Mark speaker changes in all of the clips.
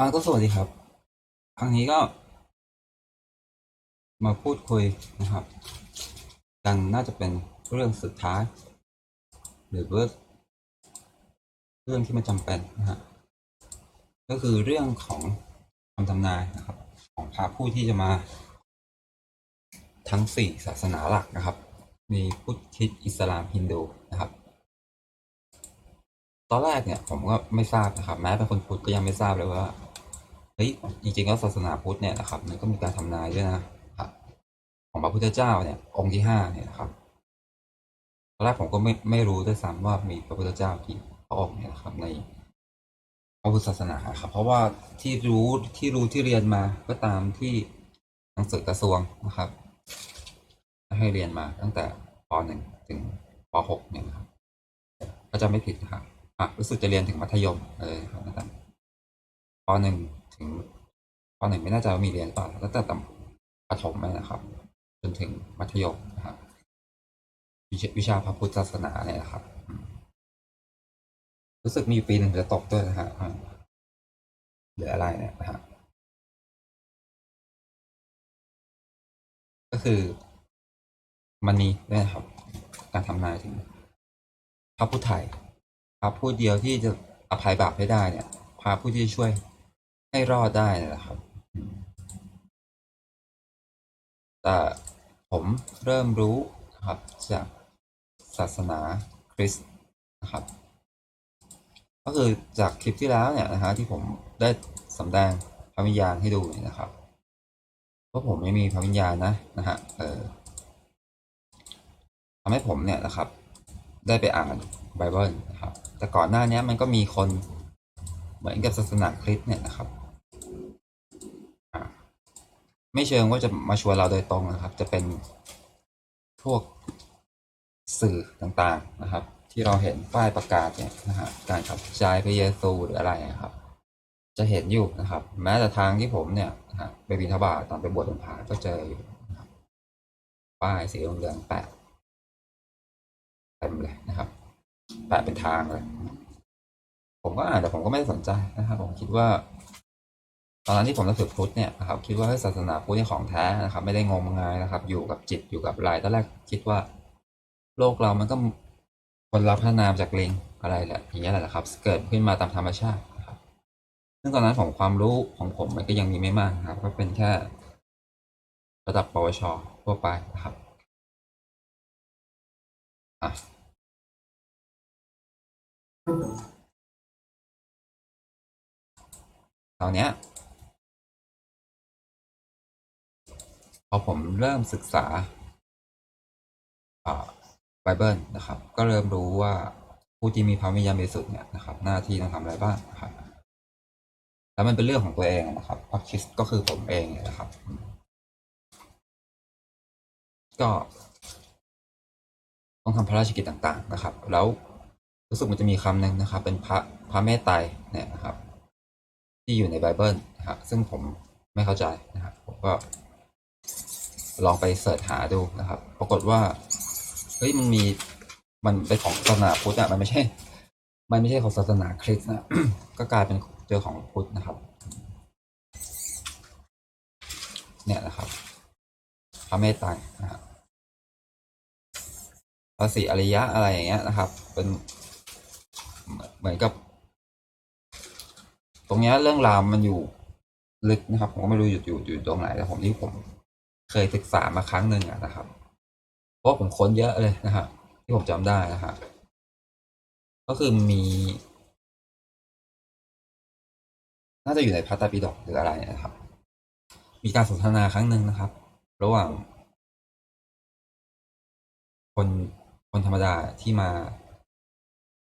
Speaker 1: อ่าก็สวัสดีครับ ครั้งนี้ก็ มาพูดคุยนะครับ กันน่าจะเป็นเรื่องสุดท้าย หรือว่าเรื่องที่มันจำเป็นนะฮะก็คือเรื่องของคำทำนายนะครับ ของพระผู้ที่จะมา ทั้งสี่ศาสนาหลักนะครับ มีพุทธคริสต์อิสลามฮินดูนะครับตอนแรกเนี่ยผมก็ไม่ทราบนะครับ แม้เป็นคนพุทธก็ยังไม่ทราบเลยว่า เฮ้ยจริงๆแล้วศาสนาพุทธเนี่ยนะครับมันก็มีการทำนายด้วยนะครับของพระพุทธเจ้าเนี่ยองค์ที่ห้าเนี่ยนะครับตอนแรกผมก็ไม่ไม่รู้ด้วยซ้ำว่ามีพระพุทธเจ้ากี่พระองค์เนี่ยนะครับในพระพุทธศาสนาครับ เพราะว่าที่รู้ที่รู้ที่เรียนมาก็ตามที่หนังสือกระทรวงนะครับ ให้เรียนมาตั้งแต่ป .1 ถึงป .6 เนี่ยนะครับก็จะไม่ผิดนะครับอะรู้สึกจะเรียนถึงมัธยมเลยนะครับตั้งแต่ป .1 ถึงป .1 ไม่แน่ใจว่ามีเรียนหรือเปล่าตั้งแต่ประถมนะครับ จนถึงมัธยมนะครับวิชาวิชาพระพุทธศาสนาเนี่ยนะครับ รู้สึกมีปีหนึ่งจะตกด้วยนะฮะหรืออะไรเนี่ยนะฮะก็คือมันมีเนี่ยนะครับ การทำนายถึงพระผู้ไถ่พระผู้เดียวที่จะอภัยบาปให้ได้เนี่ยพระผู้ที่ช่วย ให้รอดได้นะครับ แต่ผมเริ่มรู้นะครับจากศาสนาคริสต์นะครับ ก็คือจากคลิปที่แล้วเนี่ยนะฮะที่ผมได้สำแดงพระวิญญาณให้ดูเนี่ยนะครับว่าผมไม่มีพระวิญญาณนะนะฮะเออทำให้ผมเนี่ยนะครับ ได้ไปอ่านไบเบิลนะครับ แต่ก่อนหน้านี้มันก็มีคนเหมือนกับศาสนาคริสต์เนี่ยนะครับ ไม่เชิงว่าจะมาชวนเราโดยตรงนะครับ จะเป็นพวกสื่อต่างๆนะครับ ที่เราเห็นป้ายประกาศเนี่ยนะฮะการขับใจพระเยซูหรืออะไรนะครับ จะเห็นอยู่นะครับ แม้แต่ทางที่ผมเนี่ยนะฮะไปบิณฑบาตตอนไปบวชเป็นพระก็เจออยู่นะครับป้ายสีเหลืองแปะเต็มเลยนะครับแปะเป็นทางเลยผมก็อ่านแต่ผมก็ไม่สนใจนะครับผมคิดว่า ตอนนั้นที่ผมนับถือพุทธเนี่ยนะครับคิดว่าศาสนาพุทธเนี่ของแท้นะครับ ไม่ได้งมงายนะครับ อยู่กับจิตอยู่กับอะไรตอนแรกคิดว่า โลกเรามันก็คนรับพัฒนามจากลิงอะไรแหละอย่างเงี้ยแหละครับ เกิดขึ้นมาตามธรรมชาตินะครับซึ่งตอนนั้นผมความรู้ของผมมันก็ยังมีไม่มากนะครับ ก็เป็นแค่ระดับปวชทั่วไปนะครับอะตอนเนี้ย พอผมเริ่มศึกษาไบเบิลนะครับ ก็เริ่มรู้ว่าผู้ที่มีพระวิญญาณบริสุทธิ์เนี่ยนะครับ หน้าที่ต้องทำอะไรบ้างนะครับแล้วมันเป็นเรื่องของตัวเองนะครับพระคริสต์ก็คือผมเองนะครับ ก็ ต้องทำพระราชกิจต่างๆนะครับ แล้วรู้สึกมันจะมีคำหนึ่งนะครับ เป็นพระพระเมตไตเนี่ยนะครับ ที่อยู่ในไบเบิลนะครับซึ่งผมไม่เข้าใจนะครับผมก็ ลองไปเสิร์ชหาดูนะครับ ปรากฏว่าเฮ้ยมันมีมันเป็นของศาสนาพุทธอะมันไม่ใช่ มันไม่ใช่ของศาสนาคริสต์นะก็กลายเป็นเจอของพุทธนะครับ เนี่ยนะครับ พระเมตตรนะครับภาษีอริยะอะไรอย่างเงี้ยนะครับ เป็นเหมือนกับ ตรงเนี้ยเรื่องราวมันอยู่ลึกนะครับ ผมก็ไม่รู้อยู่อยู่อยู่ตรงไหนแต่ผมที่ผม เคยศึกษามาครั้งหนึ่งอะนะครับ เพราะผมค้นเยอะเลยนะครับที่ผมจำได้นะครับก็คือมี น่าจะอยู่ในพระตรปิฎกหรืออะไรนะครับ มีการสนทนาครั้งหนึ่งนะครับ ระหว่าง คนคนธรรมดาที่มา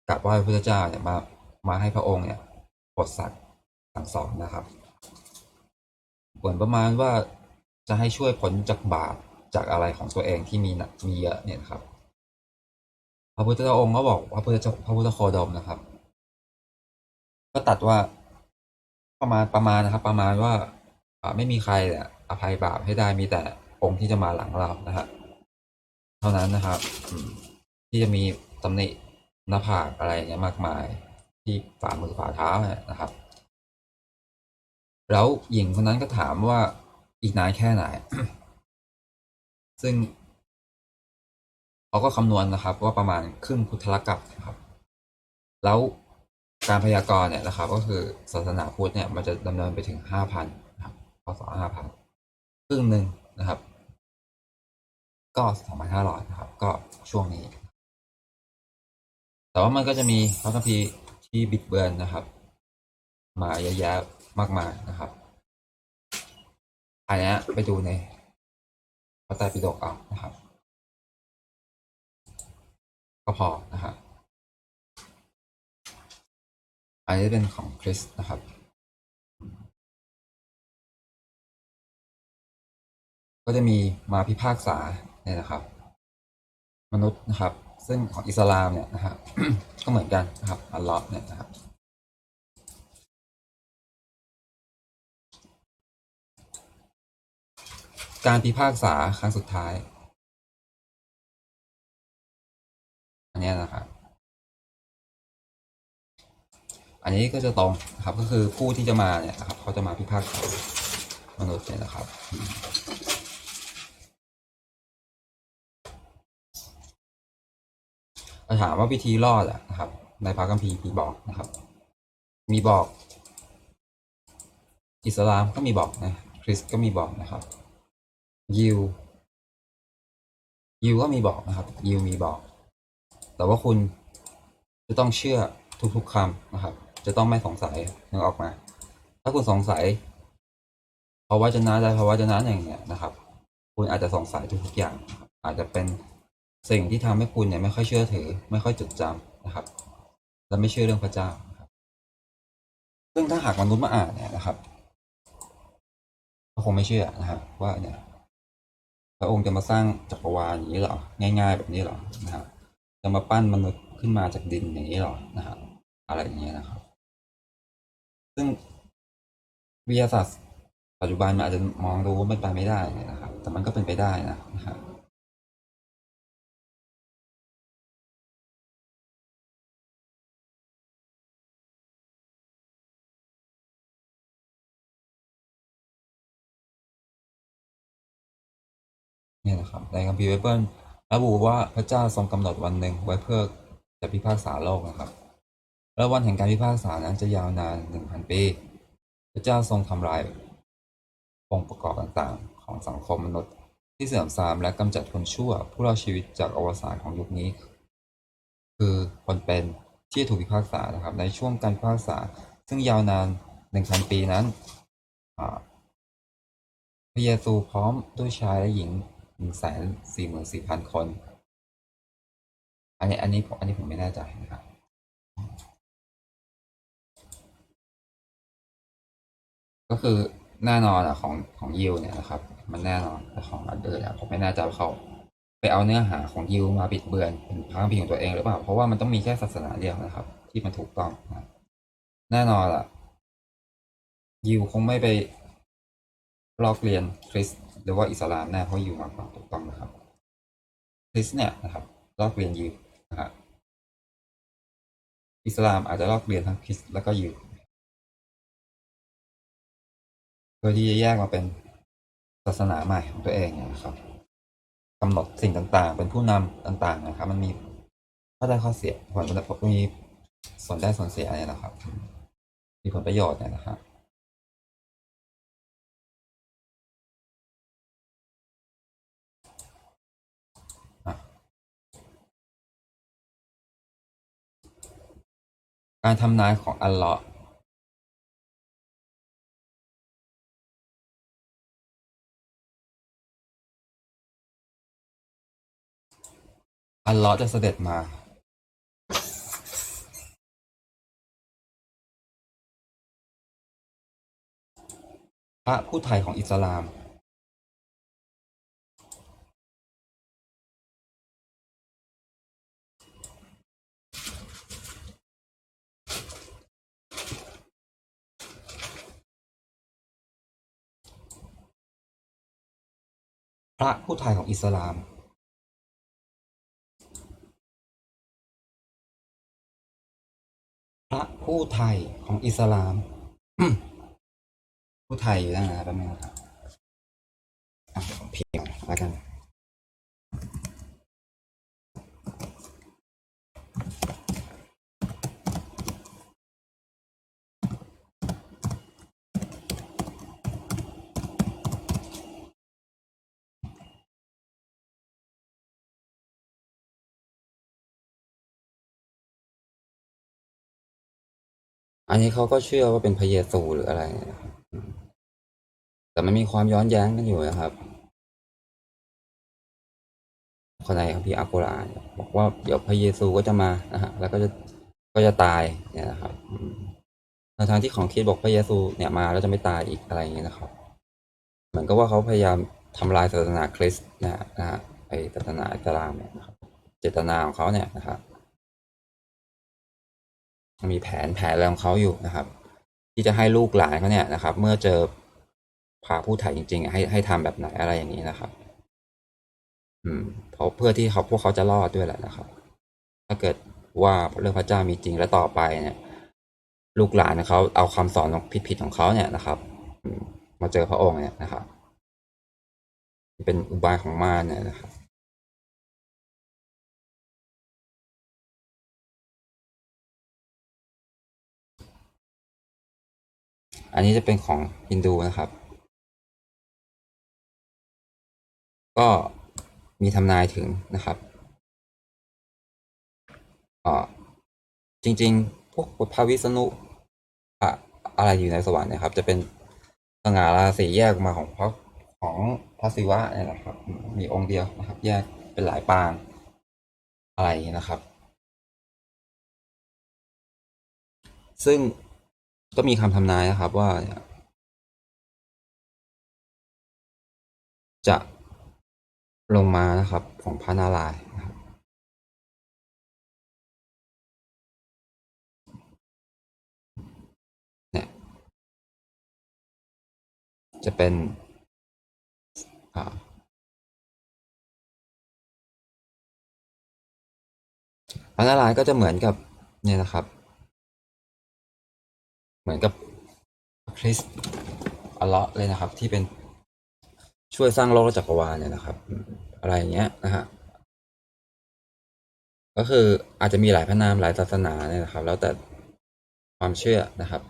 Speaker 1: กราบไหว้พระเจ้าเนี่ยมามาให้พระองค์เนี่ยปรดสัตว์สั่งสอนนะครับเหมือนประมาณว่า จะให้ช่วยพ้นจากบาปจากอะไรของตัวเองที่มีหนักมีเยอะเนี่ยครับ พระพุทธเจ้าองค์ก็บอกพระพุทธเจ้าพระพุทธโคดมนะครับ ก็ตัดว่าประมาณประมาณนะครับ ประมาณว่าไม่มีใครเนี่ยอภัยบาปให้ได้มีแต่องค์ที่จะมาหลังเรานะฮะเท่านั้นนะครับที่จะมีตำหนิหน้าผากอะไรอย่างเงี้ยมากมาย ที่ฝ่ามือฝ่าเท้าเนี่ยนะครับ แล้วหญิงคนนั้นก็ถามว่า อีกนานแค่ไหน ซึ่งเขาก็คำนวณนะครับว่าประมาณครึ่งพุทธลกัปนะครับ แล้วการพยากรณ์เนี่ยนะครับ ก็คือศาสนาพุทธเนี่ยมันจะดำเนินไปถึงห้าพันนะครับพศห้าพันครึ่งหนึ่งนะครับ ก็สองพันห้าร้อยนะครับ ก็ช่วงนี้ แต่ว่ามันก็จะมีพระคัมภีร์ที่บิดเบือนนะครับ มาเยอะแยะมากมายนะครับ อันนี้ไปดูในพระไตรปิฎกเอานะครับ ก็พอนะครับอันนี้เป็นของคริสนะครับก็จะมีมาพิพากษาเนี่ยนะครับ มนุษย์นะครับ ซึ่งของอิสลามเนี่ยนะครับก็เหมือนกันนะครับอัลลาะห์เนี่ยนะครับ การพิพากษาครั้งสุดท้าย อันนี้นะครับอันนี้ก็จะตรงนะครับก็คือผู้ที่จะมาเนี่ยนะครับเขาจะมาพิพากษามนุษย์เนี่ยนะครับ เราถามว่าวิธีรอดอะนะครับ ในพระคัมภีร์มีบอกนะครับ มีบอก อิสลามก็มีบอกนะคริสต์ก็มีบอกนะครับ ยิวยิวก็มีบอกนะครับยิวมีบอก แต่ว่าคุณจะต้องเชื่อทุกๆคำนะครับ จะต้องไม่สงสัยนึกออกมา ถ้าคุณสงสัยภาวะจะนะใดภาวะจะนะอย่างเงี้ยนะครับ คุณอาจจะสงสัยทุกๆอย่าง อาจจะเป็นสิ่งที่ทำให้คุณเนี่ยไม่ค่อยเชื่อถือ ไม่ค่อยจดจำนะครับ และไม่เชื่อเรื่องพระเจ้าครับซึ่งถ้าหากมนุษย์มาอ่านเนี่ยนะครับก็คงไม่เชื่อนะครับว่าเนี่ย ระองค์จะมาสร้างจักรวาลอย่างนี้เหรอ ง่าย ๆ แบบนี้เหรอนะครับจะมาปั้นมนุษย์ขึ้นมาจากดินอย่างนี้เหรอนะครับอะไรอย่างเงี้ยนะครับ ซึ่งวิทยาศาสตร์ปัจจุบันมันอาจจะมองดูว่ามันไปไม่ได้นะครับ แต่มันก็เป็นไปได้นะนะครับ เนี่ยนะครับในคัมภีร์ไบเบิลระบุว่าพระเจ้าทรงกำหนดวันหนึ่งไว้เพื่อจะพิพากษาโลกนะครับ และวันแห่งการพิพากษานั้นจะยาวนานหนึ่งพันปี พระเจ้าทรงทำลายองค์ประกอบต่างๆ ของสังคมมนุษย์ ที่เสื่อมทรามและกำจัดคนชั่ว ผู้รอดชีวิตจากอวสานของยุคนี้ คือคนเป็นที่ถูกพิพากษานะครับ ในช่วงการพิพากษา ซึ่งยาวนานหนึ่งพันปีนั้นพระเยซูพร้อมด้วยชายและหญิง หนึ่งแสนสี่หมื่นสี่พันคน อันนี้อันนี้ผมอันนี้ผมไม่แน่ใจนะครับก็คือแน่นอนอะของของยิวเนี่ยนะครับ มันแน่นอนแต่ของอันเดอร์เนี่ยผมไม่แน่ใจว่าเขาไปเอาเนื้อหาของยิวมาบิดเบือนเป็นพระคัมภีร์ของตัวเองหรือเปล่าเพราะว่ามันต้องมีแค่ศาสนาเดียวนะครับ ที่มันถูกต้องนะแน่นอนอะยิวคงไม่ไปลอกเรียนคริสต์ หรือว่าอิสลามแน่เพราะอยู่มากกว่าถูกต้องนะครับคริสต์เนี่ยนะครับลอกเรียนยิวนะครับอิสลามอาจจะลอกเรียนทั้งคริสต์แล้วก็ยิวเพื่อที่จะแยกมาเป็นศาสนาใหม่ของตัวเองนะครับกำหนดสิ่งต่างๆ เป็นผู้นำต่าง ๆ นะครับ มันมีข้อได้ข้อเสียผลมีส่วนได้ส่วนเสียเนี่ยนะครับ มีผลประโยชน์เนี่ยนะครับ การทำนายของอัลเลาะห์อัลเลาะห์จะเสด็จมา พระผู้ไทยของอิสลาม พระผู้ไทยของอิสลามพระผู้ไทยของอิสลาม ผู้ไทยอยู่ตั้งนานแป๊บนึงนะครับอะเพียวผมพิมพ์แล้วกัน อันนี้เขาก็เชื่อว่าเป็นพระเยซูหรืออะไร แต่มันมีความย้อนแย้งกันอยู่นะครับคนในคัมภีร์อัลกุรอานบอกว่าเดี๋ยวพระเยซูก็จะมานะฮะแล้วก็จะก็จะตายเนี่ยนะครับทางที่ของคิดบอกพระเยซูเนี่ยมาแล้วจะไม่ตายอีกอะไรอย่างเงี้ยนะครับ เหมือนกับว่าเขาพยายามทำลายศาสนาคริสต์นะนะฮะไอศาสนาอิสลามเนี่ยนะครับ เจตนาของเขาเนี่ยนะครับ มีแผนแผนอะไรของเขาอยู่นะครับ ที่จะให้ลูกหลานเขาเนี่ยนะครับ เมื่อเจอพาผู้ไทยจริง ๆ ให้ให้ทำแบบไหนอะไรอย่างนี้นะครับ อืมเพราะเพื่อที่เขาพวกเขาจะรอดด้วยแหละนะครับ ถ้าเกิดว่าเรื่องพระเจ้ามีจริงและต่อไปเนี่ย ลูกหลานเขาเอาคำสอนของผิดๆของเขาเนี่ยนะครับมมาเจอพระองค์เนี่ยนะครับ เป็นอุบายของมารเนี่ยนะครับ อันนี้จะเป็นของฮินดูนะครับ ก็มีทำนายถึงนะครับอ่าจริง ๆ พวกพระวิษณุอะอะไรอยู่ในสวรรค์นะครับ จะเป็นสง่าราศีแยกมาของพระของพระศิวะนี่ยนะครับ มีองค์เดียวนะครับ แยกเป็นหลายปางอะไรนะครับ ซึ่ง ก็มีคำทำนายนะครับว่า จะลงมานะครับของพระนารายณ์นะครับเนี่ยจะเป็นอ่าพระนารายณ์ก็จะเหมือนกับเนี่ยนะครับ เหมือนกับคริสอัลเลาะเลยนะครับ ที่เป็นช่วยสร้างโลกและจักรวาลเนี่ยนะครับ อะไรอย่างเงี้ยนะฮะก็คืออาจจะมีหลายพระนามหลายศาสนาเนี่ยนะครับ แล้วแต่ความเชื่อนะครับ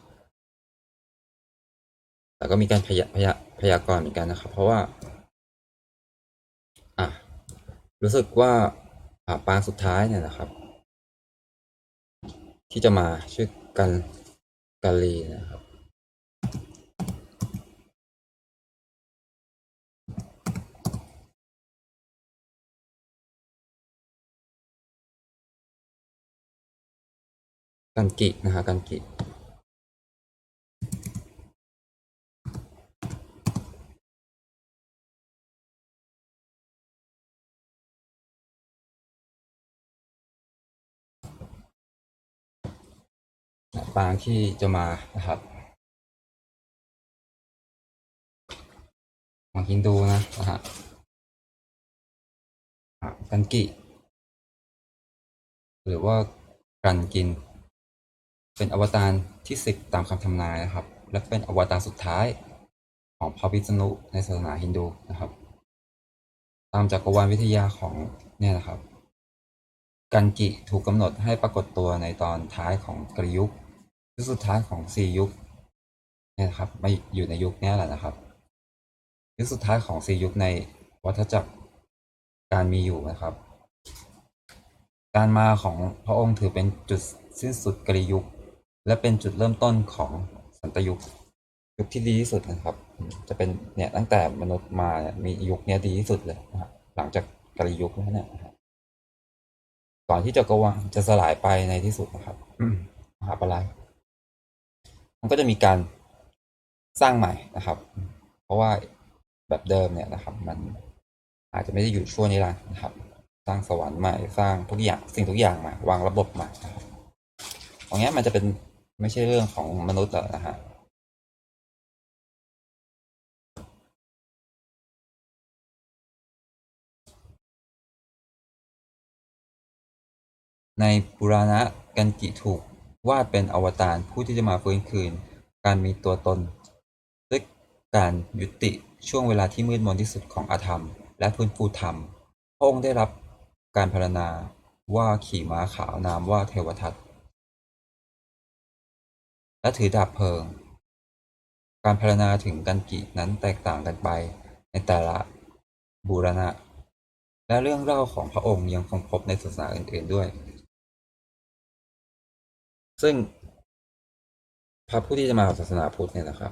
Speaker 1: แต่ก็มีการพยาพยาพยากรณ์เหมือนกันนะครับ เพราะว่าอะรู้สึกว่าอ่าปางสุดท้ายเนี่ยนะครับ ที่จะมาชื่อกัน กาลีนะครับ กันกินะฮะกันกิ ปางที่จะมานะครับของฮินดูนะนะฮะกันกิ หรือว่ากันกิน เป็นอวตารที่สิบตามคำทำนายนะครับ และเป็นอวตารสุดท้ายของพระวิษณุในศาสนาฮินดูนะครับ ตามจักรวาลวิทยาของเนี่ยนะครับ กันกิถูกกำหนดให้ปรากฏตัวในตอนท้ายของกริยุค ยุคสุดท้ายของสี่ยุคเนี่ยนะครับไม่อยู่ในยุคนี้แหละนะครับยุคสุดท้ายของสี่ยุคในวัฏจักรการมีอยู่นะครับ การมาของพระองค์ถือเป็นจุดสิ้นสุดกริยุค และเป็นจุดเริ่มต้นของสันตยุคยุคที่ดีที่สุดนะครับ จะเป็นเนี่ยตั้งแต่มนุษย์มามียุคนี้ดีที่สุดเลยนะครับหลังจากกริยุคแล้วเนี่ยนะก่อนที่จักรวาลจะสลายไปในที่สุดนะครับมมหาปลาย มันก็จะมีการสร้างใหม่นะครับ เพราะว่าแบบเดิมเนี่ยนะครับ มันอาจจะไม่ได้อยู่ชั่วนิรันดร์นะครับ สร้างสวรรค์ใหม่สร้างทุกอย่างสิ่งทุกอย่างใหม่ วางระบบใหม่นะครับของเนี้ยมันจะเป็นไม่ใช่เรื่องของมนุษย์หรอกนะฮะในปุราณะกันจิถูก วาดเป็นอวตารผู้ที่จะมาฟื้นคืน การมีตัวตนด้วยการยุติช่วงเวลาที่มืดมนที่สุดของอาธรรม และพื้นฟูธรรมพระองค์ได้รับการพรรณนาว่าขี่ม้าขาวนามว่าเทวทัตและถือดาบเพลิง การพรรณนาถึงกันกินั้นแตกต่างกันไปในแต่ละบูรณะ และเรื่องเล่าของพระองค์ยังคงพบในศาสนาอื่นๆด้วย ซึ่งพระผู้ที่จะมาของศาสนาพุทธเนี่ยนะครับ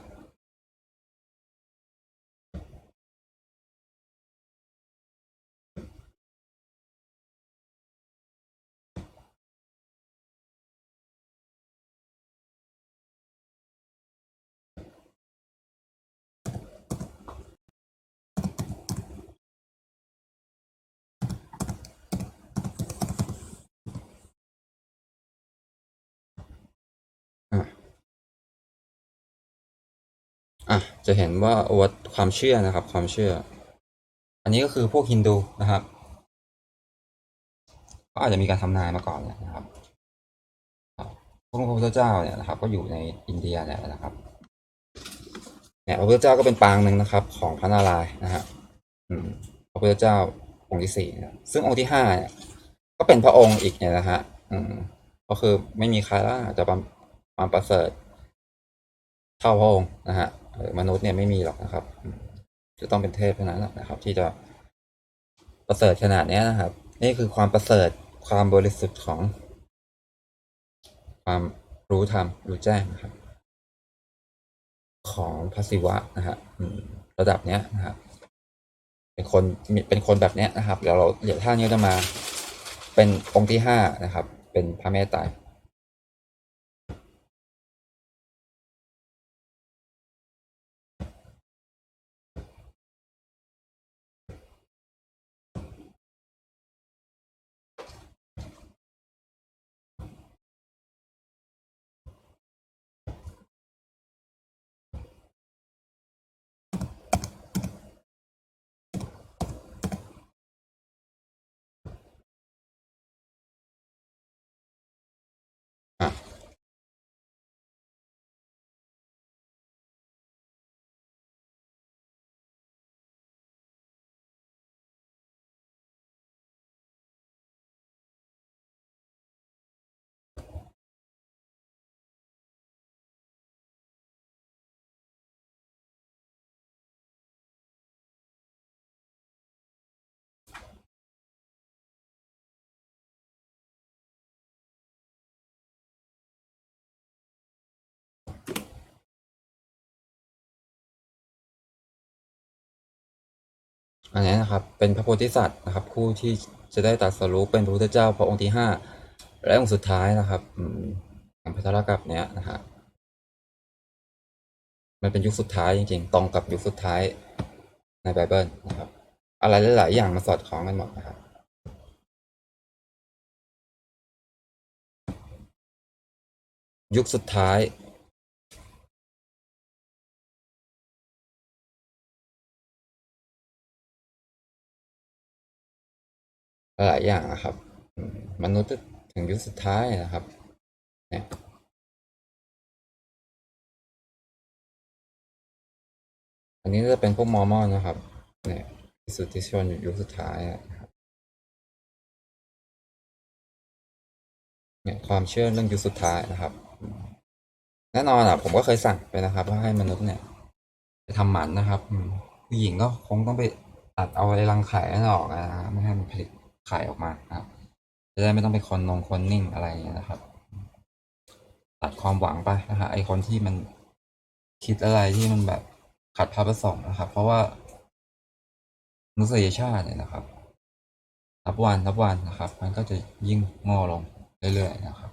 Speaker 1: อะจะเห็นว่าวัดความเชื่อนะครับ ความเชื่อ อันนี้ก็คือพวกฮินดูนะครับก็อาจจะมีการทำนายมาก่อนนะครับพระพุทธเจ้าเนี่ยนะครับ ก็อยู่ในอินเดียเนี่ยนะครับเนี่ยพระพุทธเจ้าก็เป็นปางหนึ่งนะครับ ของพระนารายณ์นะฮะพระพุทธเจ้าองค์ที่สี่ซึ่งองค์ที่ห้าเนี่ยก็เป็นพระองค์อีกเนี่ยนะฮะอืมก็คือไม่มีใครละจะความาประเสริฐเท่าพระองค์นะฮะ มนุษย์เนี่ยไม่มีหรอกนะครับ จะต้องเป็นเทพเท่านั้นแหละนะครับ ที่จะประเสริฐขนาดนี้นะครับ นี่คือความประเสริฐความบริสุทธิ์ของ ความรู้ธรรมรู้แจ้งนะครับ ของพระศิวะนะฮะระดับเนี้ยนะครับเป็นคนเป็นคนแบบเนี้ยนะครับ เดี๋ยวเราเดี๋ยวท่านนี้จะมา เป็นองค์ที่ห้านะครับ เป็นพระแม่ไตรอ่ อันนี้นะครับเป็นพระโพธิสัตว์นะครับผู้ที่จะได้ตรัสรู้เป็นพระพุทธเจ้าพระองค์ที่ห้าและองค์สุดท้ายนะครับของพัทธกับเนี้ยนะฮะมันเป็นยุคสุดท้ายจริงๆ ตรงกับยุคสุดท้ายในไบเบิลนะครับ อะไรหลายๆอย่างมาสอดคล้องกันหมดนะครับยุคสุดท้าย หลายอย่างนะครับ มนุษย์ถึงยุคสุดท้ายนะครับเนี่ยอันนี้จะเป็นพวกมอร์มอนนะครับเนี่ยพิสุทธิชนยุคสุดท้ายนะครับเนี่ยความเชื่อเรื่องยุคสุดท้ายนะครับแน่นอนอะผมก็เคยสั่งไปนะครับ ว่าให้มนุษย์เนี่ยไปทำหมันนะครับผู้หญิงก็คงต้องไปตัดเอาไอ้รังไข่นั่นออกนะไม่ให้มันผลิต ไข่ออกมานะครับจะได้ไม่ต้องไปคนนงคนนิ่งอะไรอย่างเงี้ยนะครับ ตัดความหวังไปนะฮะไอคนที่มันคิดอะไรที่มันแบบขัดพระประสงค์นะครับ เพราะว่านุษยชาติเนี่ยนะครับนับวันนับวันนะครับ มันก็จะยิ่งง่ลงเรื่อยๆนะครับ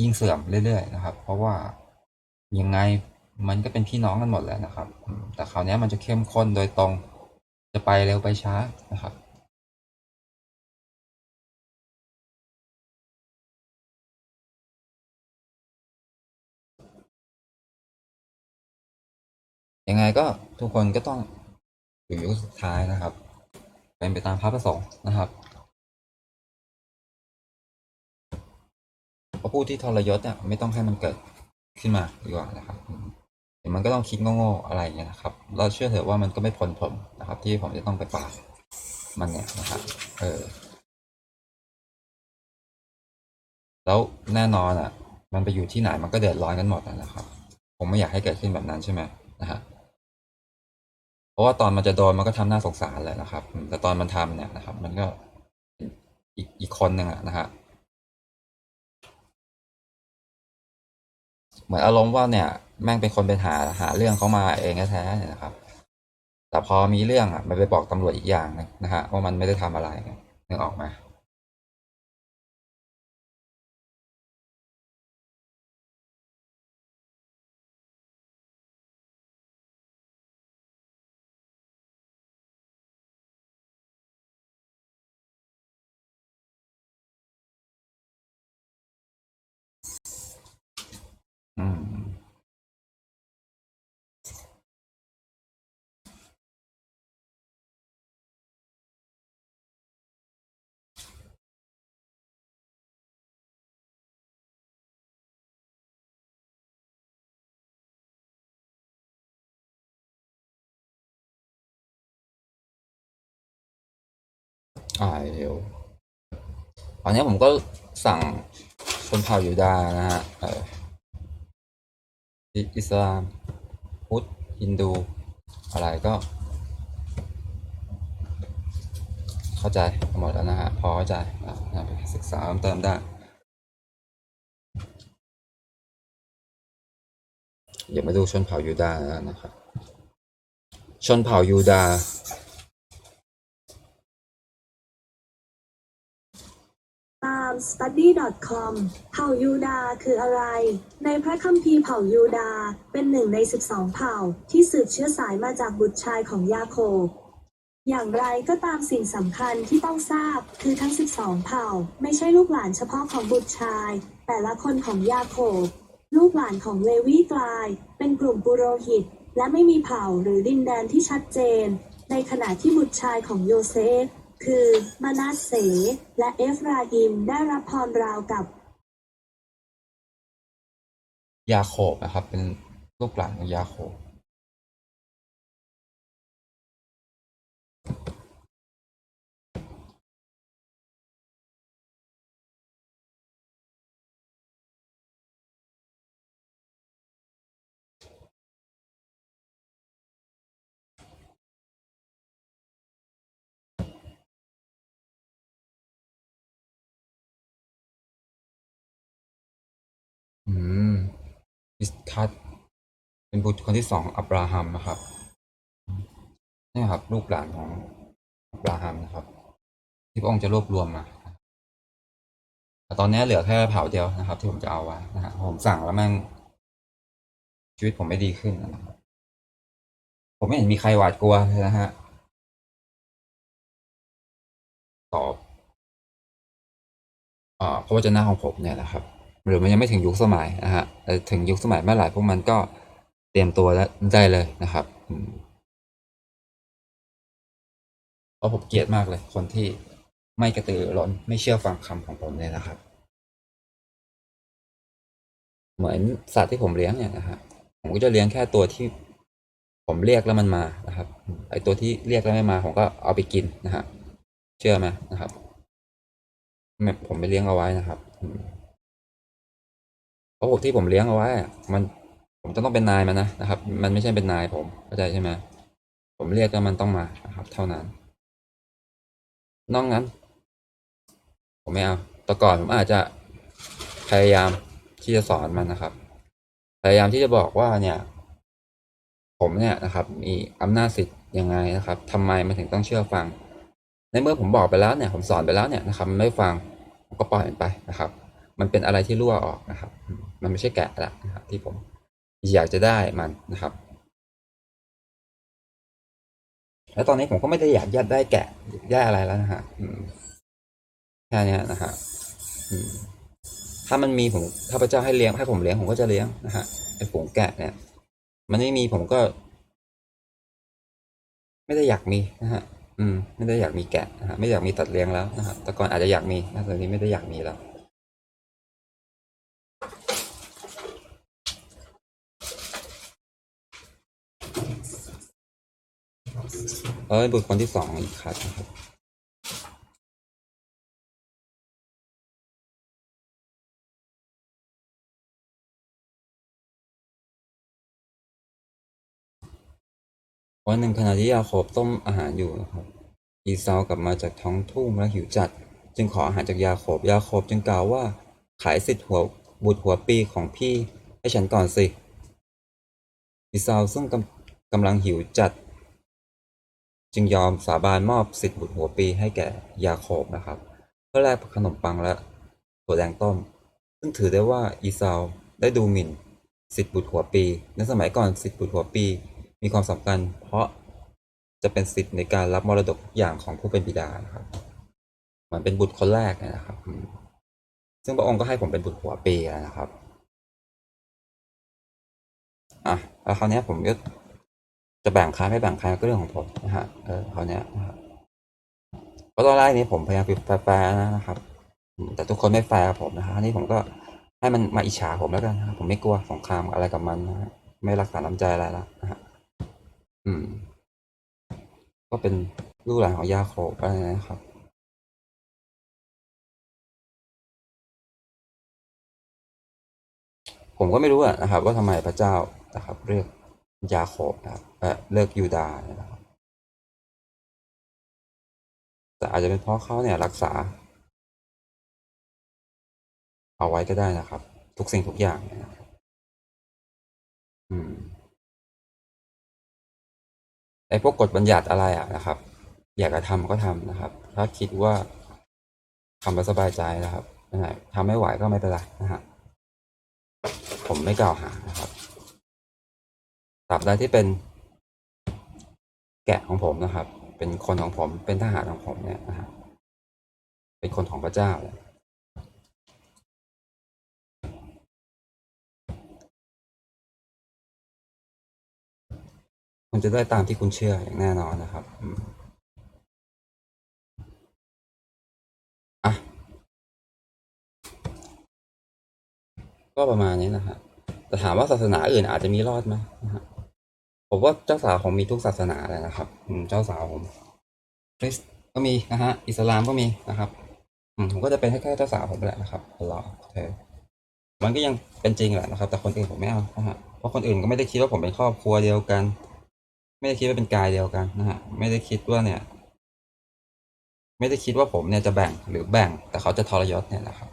Speaker 1: ยิ่งเสื่อมเรื่อยๆนะครับ เพราะว่ายังไงมันก็เป็นพี่น้องกันหมดแล้วนะครับ แต่คราวนี้มันจะเข้มข้นโดยตรงจะไปเร็วไปช้านะครับ ยังไงก็ทุกคนก็ต้องอยู่ยุคสุดท้ายนะครับ เป็นไปตามพระประสงค์นะครับเพราะผู้ที่ทรยศเนี่ยไม่ต้องให้มันเกิดขึ้นมาดีกว่านะครับเดี๋ยวมันก็ต้องคิดโง่ๆอะไรเงี้ยนะครับเราเชื่อเถอะว่ามันก็ไม่พ้นผมนะครับ ที่ผมจะต้องไปปราบมันเนี่ยนะครับ เออ แล้วแน่นอนอะ มันไปอยู่ที่ไหนมันก็เดือดร้อนกันหมดนะครับ ผมไม่อยากให้เกิดขึ้นแบบนั้นใช่ไหมนะฮะ ราะว่าตอนมันจะโดนมันก็ทำน่าสงสารเลยนะครับ แต่ตอนมันทำเนี่ยนะครับ มันก็อีกอีกคนหนึ่งอะนะฮะเหมือนอารมณ์ว่าเนี่ย แม่งเป็นคนไปหาหาเรื่องเขามาเองแท้ๆเนี่ยนะครับ แต่พอมีเรื่องอะมันไปบอกตำรวจอีกอย่างหนึงนะฮะว่ามันไม่ได้ทำอะไรนึกออกไหม อืมอ่าเดี๋ยวตอนนี้ผมก็สั่งชนเผ่ายูดาห์นะฮะเอ่อ อิสลาม พุทธ ฮินดู อะไรก็ เข้าใจหมดแล้วนะฮะ พอเข้าใจอะไปศึกษาเพิ่มเติมได้ เดี๋ยวมาดูชนเผ่ายูดาห์นะครับ ชนเผ่ายูดาห์
Speaker 2: ตาม study.com เผ่ายูดาคืออะไร ในพระคัมภีร์เผ่ายูดาเป็นหนึ่งใน 12 เผ่าที่สืบเชื้อสายมาจากบุตรชายของยาโคบ อย่างไรก็ตามสิ่งสำคัญที่ต้องทราบคือทั้ง 12 เผ่า ไม่ใช่ลูกหลานเฉพาะของบุตรชาย แต่ละคนของยาโคบ ลูกหลานของเลวีกลาย เป็นกลุ่มปุโรหิต และไม่มีเผ่าหรือดินแดนที่ชัดเจน ในขณะที่บุตรชายของโยเซฟ คือมานาเสและเอฟราอิมได้รับพรราวกับ
Speaker 1: ยาโคบนะครับ เป็นลูกหลานของยาโคบ อิสคัตเป็นบุตรคนที่สองอับราฮัมนะครับนี่ครับ ลูกหลานของอับราฮัมนะครับ ที่พระองค์จะรวบรวมมาแต่ตอนนี้เหลือแค่เผาเดียวนะครับ ที่ผมจะเอาไว้นะฮะผมสั่งแล้วแม่งชีวิตผมไม่ดีขึ้นนะครับผมไม่เห็นมีใครหวาดกลัวเลยนะฮะตอบอ่าพระวจนะของผมเนี่ยนะครับ หรือมันยังไม่ถึงยุคสมัยนะฮะถึงยุคสมัยเมื่อไหร่พวกมันก็เตรียมตัวแล้วได้เลยนะครับเพราะผมเกลียดมากเลย คนที่ไม่กระตือรือร้นไม่เชื่อฟังคำของผมเลยนะครับ เหมือนสัตว์ที่ผมเลี้ยงเนี่ยนะฮะผมก็จะเลี้ยงแค่ตัวที่ผมเรียกแล้วมันมานะครับ ไอตัวที่เรียกแล้วไม่มาผมก็เอาไปกินนะฮะเชื่อไหมนะครับไม่ผมไปเลี้ยงเอาไว้นะครับ เพราะผมที่ผมเลี้ยงเอาไว้มันผมจะต้องเป็นนายมันนะนะครับ มันไม่ใช่เป็นนายผมเข้าใจใช่ไหมผมเรียกแล้วมันต้องมานะครับ เท่านั้นนอกนั้น ผมไม่เอาแต่ก่อนผมอาจจะพยายามที่จะสอนมันนะครับ พยายามที่จะบอกว่าเนี่ย ผมเนี่ยนะครับ มีอำนาจสิทธิ์ยังไงนะครับทำไมมันถึงต้องเชื่อฟัง ในเมื่อผมบอกไปแล้วเนี่ย ผมสอนไปแล้วเนี่ยนะครับมันไม่ฟังก็ปล่อยมันไปนะครับ มันเป็นอะไรที่รั่วออกนะครับ มันไม่ใช่แกะละนะครับ ที่ผมอยากจะได้มันนะครับ แล้วตอนนี้ผมก็ไม่ได้อยากยัดได้แกะได้อะไรแล้วนะฮะแค่นี้นะฮะถ้ามันมีผมถ้าพระเจ้าให้เลี้ยงให้ผมเลี้ยงผมก็จะเลี้ยงนะฮะไอ้ฝูงแกะเนี่ย มันไม่มีผมก็ ไม่ได้อยากมีนะฮะ อืม ไม่ได้อยากมีแกะนะฮะไม่อยากมีตัดเลี้ยงแล้วนะครับแต่ก่อนอาจจะอยากมีนะตอนนี้ไม่ได้อยากมีแล้ว แล้ว เป็นบุตรคนที่สองอีกคัดนะครับวันหนึ่งขณะที่ยาโคบต้มอาหารอยู่นะครับ อีซาวกลับมาจากท้องทุ่งและหิวจัด จึงขออาหารจากยาโคบยาโคบจึงกล่าวว่าขายสิทธิ์หัวบุตรหัวปีของพี่ให้ฉันก่อนสิอีซาวซึ่งกำกำลังหิวจัด จึงยอมสาบานมอบสิทธิ์บุตรหัวปีให้แก่ยาโคบนะครับ เพื่อแลกขนมปังและถั่วแดงต้ม ซึ่งถือได้ว่าอีซาวได้ดูหมิ่นสิทธิ์บุตรหัวปี ในสมัยก่อนสิทธิ์บุตรหัวปี มีความสำคัญ เพราะจะเป็นสิทธิ์ในการรับมรดกทุกอย่างของผู้เป็นบิดานะครับเหมือนเป็นบุตรคนแรกนะครับ ซึ่งพระองค์ก็ให้ผมเป็นบุตรหัวปีนะครับอะแล้วคราวนี้ผมก็ จะแบ่งใครไม่แบ่งใครก็เรื่องของผมนะฮะเออคราวนี้นะครับเพราะตอนแรกนี้ผมพยายามแฟร์นะครับ แต่ทุกคนไม่แฟร์ผมนะฮะนี้ผมก็ให้มันมาอิจฉาผมแล้วกันนะครับผมไม่กลัวสงครามอะไรกับมันนะฮะไม่รักษาน้ำใจอะไรล้วนะฮะอืม ก็เป็นลูกหลานของยาโคบอะไรนะครับผมก็ไม่รู้อะนะครับว่าทำไมพระเจ้านะครับเรียก ยาโคบนะครับเออเลิกยูดาห์นะครับแต่อาจจะเป็นเพราะเขาเนี่ยรักษา เอาไว้ก็ได้นะครับ ทุกสิ่งทุกอย่างเนี่ยนะครับอืมไอ้พวกกฎบัญญัติอะไรอะนะครับ อยากจะทำก็ทำนะครับ ถ้าคิดว่าทำแล้วสบายใจนะครับนะฮะทำไม่ไหวก็ไม่เป็นไรนะฮะผมไม่กล่าวหานะครับ ตราบใดที่เป็นแกะของผมนะครับ เป็นคนของผม เป็นทหารของผมเนี่ยนะฮะเป็นคนของพระเจ้าเนี่ยคุณจะได้ตามที่คุณเชื่ออย่างแน่นอนนะครับอะก็ประมาณนี้นะฮะแต่ถามว่าศาสนาอื่นอาจจะมีรอดไหมนะฮะ ผมว่าเจ้าสาวผมมีทุกศาสนาเลยนะครับอืมเจ้าสาวผมคริสก็มีนะฮะ อิสลามก็มีนะครับอืมผมก็จะเป็นแค่เจ้าสาวผมแหละนะครับอัลอฮ์โอมันก็ยังเป็นจริงแหละนะครับ แต่คนอื่นผมไม่เอานะฮะเพราะคนอื่นก็ไม่ได้คิดว่าผมเป็นครอบครัวเดียวกัน ไม่ได้คิดว่าเป็นกายเดียวกันนะฮะไม่ได้คิดว่าเนี่ย ไม่ได้คิดว่าผมเนี่ยจะแบ่งหรือแบ่ง แต่เขาจะทรยศเนี่ยนะครับ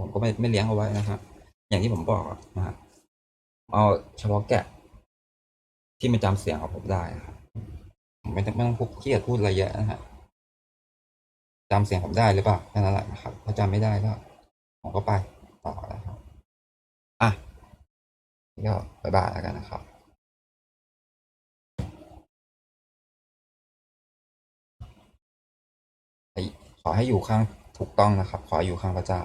Speaker 1: ผมก็ไม่ไม่เลี้ยงเอาไว้นะครับอย่างที่ผมบอกนะฮะเอาเฉพาะแกะ ที่มันจำเสียงของผมได้นะครับผมไม่ต้องไม่ต้องพูดขี้เกียจพูดอะไรเยอะนะฮะจำเสียงผมได้หรือเปล่าแค่นั้นแหละนะครับถ้าจำไม่ได้ก็ผมก็ไปต่อแล้วครับอะนี่ก็บายบายแล้วกันนะครับขอให้อยู่ข้างถูกต้องนะครับ ขออยู่ข้างพระเจ้า